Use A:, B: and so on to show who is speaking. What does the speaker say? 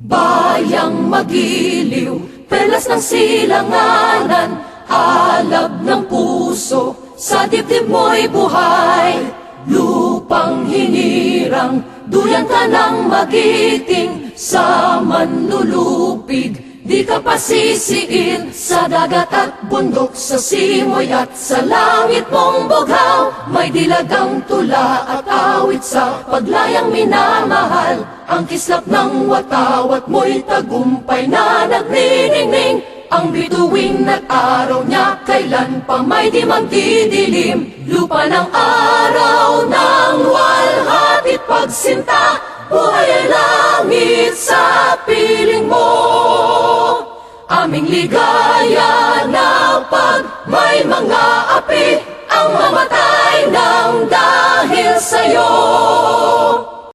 A: Bayang magiliw, perlas ng silanganan, alab ng puso, sa dibdib mo'y buhay. Lupang hinirang, duyan ka ng magiting, sa manlulupig, Di ka pasisiin sa dagat at bundok, sa simoy at sa langit mong bughaw. May dilagang tula at awit sa paglayang minamahal. Ang kislap ng watawat mo'y tagumpay na nagniningning. Ang bituin at araw niya kailan pa may di magdidilim. Lupa ng araw ng walhatit pagsinta. Buhay ay langit sa piling mo Aming ligaya na pag may mga api Ang mamatay ng dahil sa'yo